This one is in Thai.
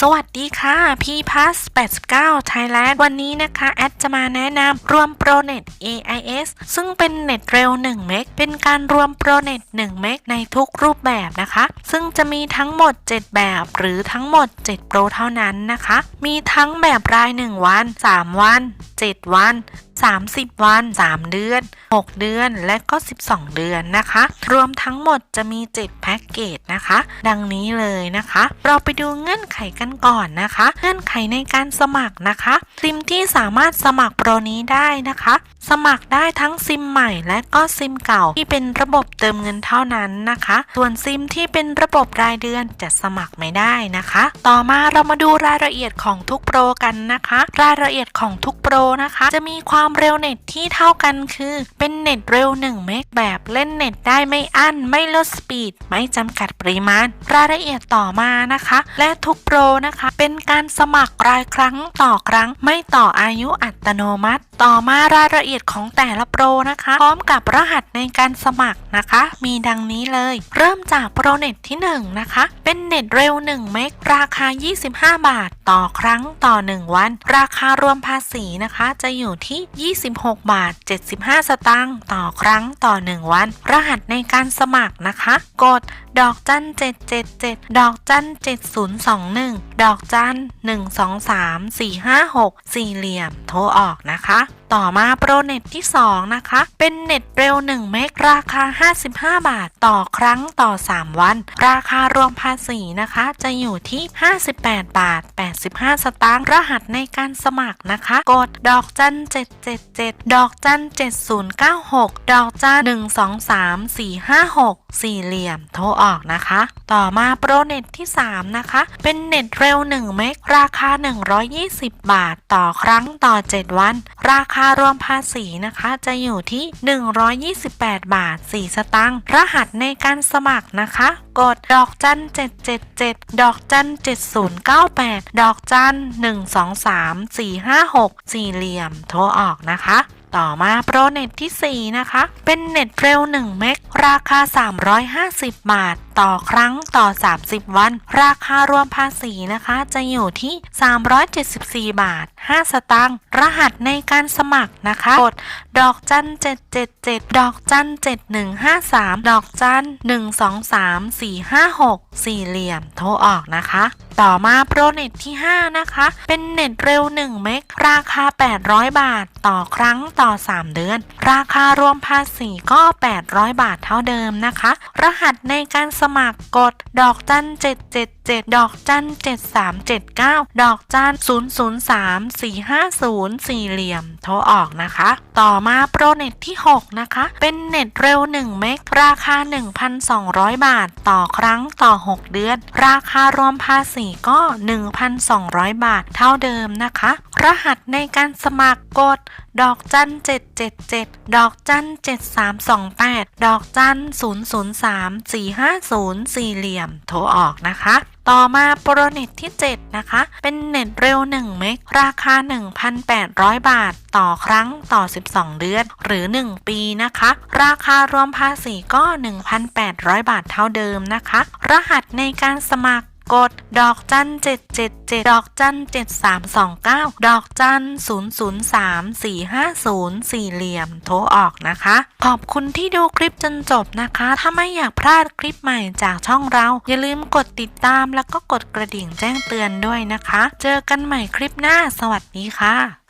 สวัสดีค่ะ พี่พัส89 Thailand วันนี้นะคะ แอดจะมาแนะนำรวมโปรเน็ต AIS ซึ่งเป็นเน็ตเร็ว 1 เมกเป็นการรวมโปรเน็ต 1 เมกในทุกรูปแบบนะคะ ซึ่งจะมีทั้งหมด 7 แบบหรือทั้งหมด 7 โปรเท่านั้นนะคะ มีทั้งแบบราย 1 วัน 3 วัน 7 วัน 30 วัน 3 เดือน 6 เดือน และก็ 12 เดือนนะคะ รวมทั้งหมดจะมี 7 แพ็กเกจนะคะ ดังนี้เลยนะคะ เราไปดูเงื่อนไขกันก่อนนะคะ เงื่อนไขในการสมัครนะคะซิมที่สามารถสมัครโปรนี้ได้นะคะ สมัครได้ทั้งซิมใหม่และก็ซิมเก่าที่เป็นระบบเติมเงินเท่านั้นนะคะ ส่วนซิมที่เป็นระบบรายเดือนจะสมัครไม่ได้นะคะ ต่อมาเรามาดูรายละเอียดของทุกโปรกันนะคะ รายละเอียดของทุกโปรนะคะ จะมีความเร็วเน็ตที่เท่ากันคือ เป็นเน็ตเร็ว1เมกแบบเล่นเน็ตได้ไม่อั้นไม่ลดสปีด ไม่จำกัดปริมาณ รายละเอียดต่อมานะคะ และทุกโปรนะคะ เป็นการสมัครรายครั้งต่อครั้ง ไม่ต่ออายุอัตโนมัติ ต่อมารายละเอียดของแต่ละโปรนะคะ พร้อมกับรหัสในการสมัครนะคะ มีดังนี้เลย เริ่มจากโปรเน็ตที่ 1 นะคะ เป็นเน็ตเร็ว 1 เมกราคา 25 บาท ต่อครั้งต่อ 1 วัน ราคารวมภาษีนะคะ จะอยู่ที่ 26 บาท 75 สตางค์ต่อครั้งต่อ 1 วัน รหัสในการสมัครนะคะ กดดอกจัน777 ดอกจัน7021ดอกจัน123 456 สี่เหลี่ยม โทรออกนะคะ ต่อมาโปรเน็ตที่ 2 นะคะ เป็นเน็ตเร็ว 1 เมกราคา 55 บาท ต่อครั้งต่อ 3 วัน ราคารวมภาษีนะคะ จะอยู่ที่ 58 บาท 85 สตางค์รหัสในการสมัครนะคะ กดดอกจัน 777 ดอกจัน 7096 ดอกจัน 123 456 สี่เหลี่ยม โทรออกนะคะ ต่อมาโปรเน็ตที่ 3 นะคะ เป็นเน็ตเร็ว1เมกราคา 120 บาทต่อครั้งต่อ 7 วัน ราคารวมภาษีนะคะ จะอยู่ที่ 128 บาท 4 สตางค์รหัสในการสมัครนะคะ กดดอกจัน 777 ดอกจัน 7098 ดอกจัน 123 456 สี่เหลี่ยม โทรออกนะคะ ต่อมาโปรเน็ตที่ 4 นะคะ เป็นเน็ตเร็ว 1 เมกราคา 350 บาท ต่อครั้งต่อ 30 วัน ราคารวมภาษีนะคะ จะอยู่ที่ 374 บาท 5 สตางค์รหัสในการสมัครนะคะ กดดอกจัน 777 ดอกจัน 7153 ดอกจัน 123 456 สี่เหลี่ยมโทรออกนะคะ ต่อมาโปรเน็ตที่ 5 นะคะ เป็นเน็ตเร็ว 1 เมกราคา 800 บาท ต่อครั้งต่อ 3 เดือน ราคารวมภาษีก็ 800 บาทเท่าเดิมนะคะ รหัสในการสมัครกดดอกจัน 777ดอกจัน 7379 ดอกจัน 003 450 สี่เหลี่ยม โทรออกนะคะ ต่อมาโปรเน็ตที่ 6 นะคะ เป็นเน็ตเร็ว 1 เมก ราคา 1,200 บาท ต่อครั้งต่อ 6 เดือน ราคารวมภาษีก็ 1,200 บาทเท่าเดิมนะคะ รหัสในการสมัครกด ดอกจัน777ดเจ็ดเจ็ดดอกจัน7328ดดอกจัน003 450สี่เหลี่ยมโทรออกนะคะต่อมาโปรเน็ตที่ 7 นะคะ เป็นเน็ตเร็ว 1 เมก ราคา 1,800 บาท ต่อครั้งต่อ 12 เดือน หรือ 1 ปีนะคะ ราคารวมภาษีก็ 1,800 บาทเท่าเดิมนะคะ รหัสในการสมัคร กดดอกจันเจ็ดเจ็ดเจ็ดดอกจันเจ็ดสามสองเก้าดอกจันศูนย์ศูนย์สามสี่ห้าศูนย์สี่เหลี่ยมโทรออกนะคะ ขอบคุณที่ดูคลิปจนจบนะคะ ถ้าไม่อยากพลาดคลิปใหม่จากช่องเรา อย่าลืมกดติดตามแล้วก็กดกระดิ่งแจ้งเตือนด้วยนะคะ เจอกันใหม่คลิปหน้า สวัสดีค่ะ